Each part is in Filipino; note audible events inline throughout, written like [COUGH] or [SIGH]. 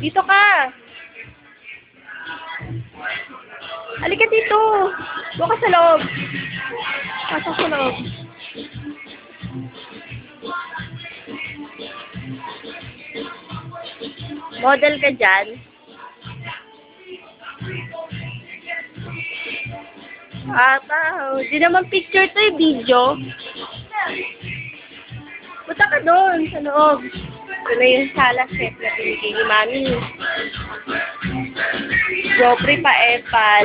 Dito ka. Halika dito. Doon ka sa loob. Pasok sa loob. Model ka dyan. Ata, di naman picture to eh, video. Punta ka doon, sa loob. Ito na yung sala chef na pinigay ni Mami. Joffrey pa epal.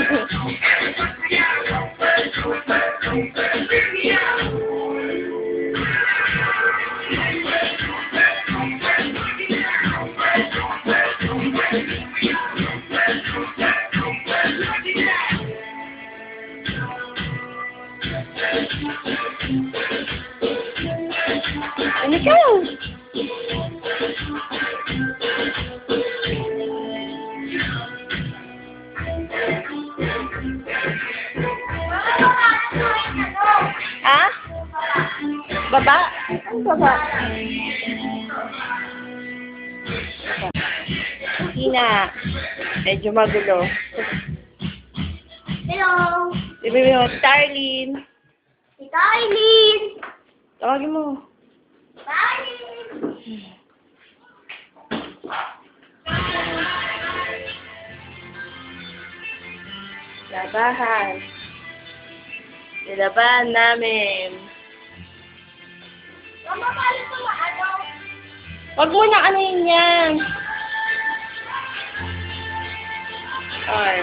Ano ka? Ha? Baba? Baba? Ina. Medyo magulo. Hello! Sabi mo, Starlin. Si Darlene! Tawagin mo. Darlene! Labahan. Nilabahan namin. Mama, paano ito ano? Huwag mo na ano yun yan. Ay.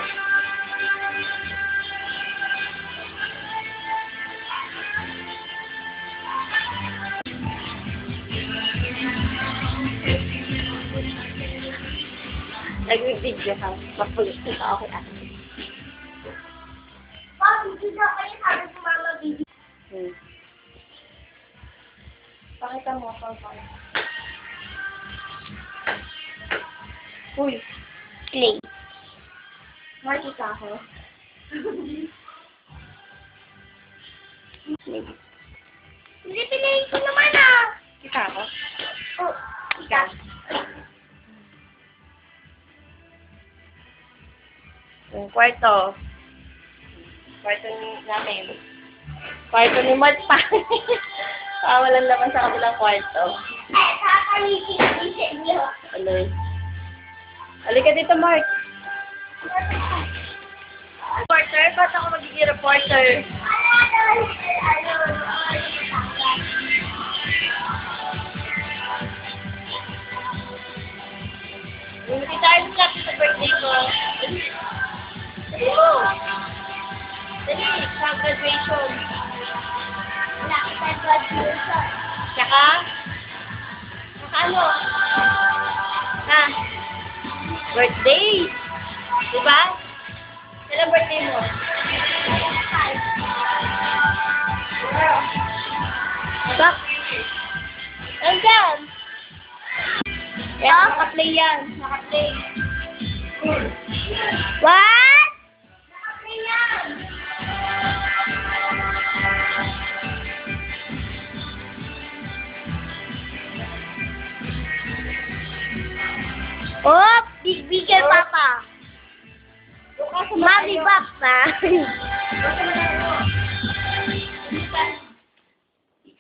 Nag-video ka. Mapulis ka ako hindi na kayo sabi ko mama baby. Hmm. Pakita mo ako. Uy. Play. Makikita ako. Hindi pinayin ko naman ah! Kita ako? Oh, Ika. Yung kwarto. Kwarto namin. Kwarto ni Mart pa. [LAUGHS] Kawalan naman sa kabilang kwarto. Ay, sa inyo. Aloy. Halika dito, Mark. Reporter? Ba't ako magiging reporter? Ano, ano, ano, graduation. Wala kita graduation. Tsaka? Tsaka ano? Ha? Birthday. Diba? Kailan birthday mo? Bak? Nandyan. Kaya naka-play yan. Naka-play. What? Oh, big bigger papa. Mami papa.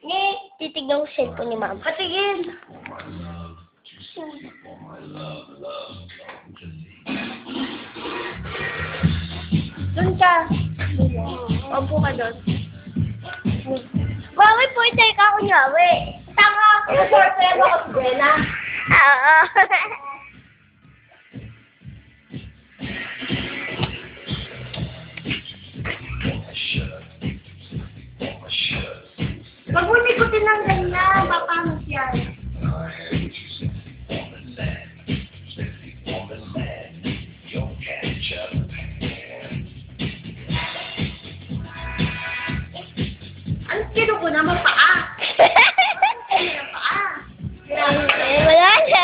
Ni, titignan ko cellphone ni mama. Patigil. Doon ka. Opo ka doon. Bawi po tayo ka kunyawi. Tanga. Kaya ba ako Bella? Oo. [LAUGHS] naman paa. Paa? Wala na.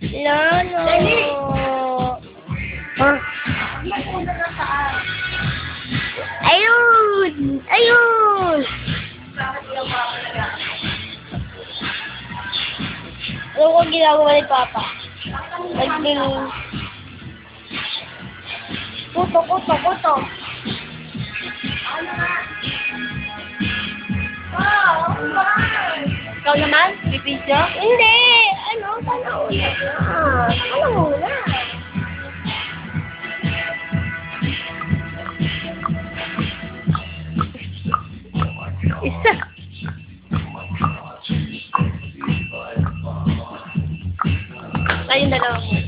No. Dali. Huh? Ayun! Ayun! Ano ko ginagawa ni Papa? Nagling... Kuto, kuto, kuto. Ano nga? Ikaw naman? Bibidyo? Hindi. Ano? Sana ulit na. Ano muna? Isa. Ayun dalawa mo.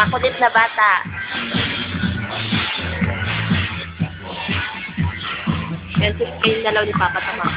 makulit na bata. Yan, yung dalaw ni Papa sa mga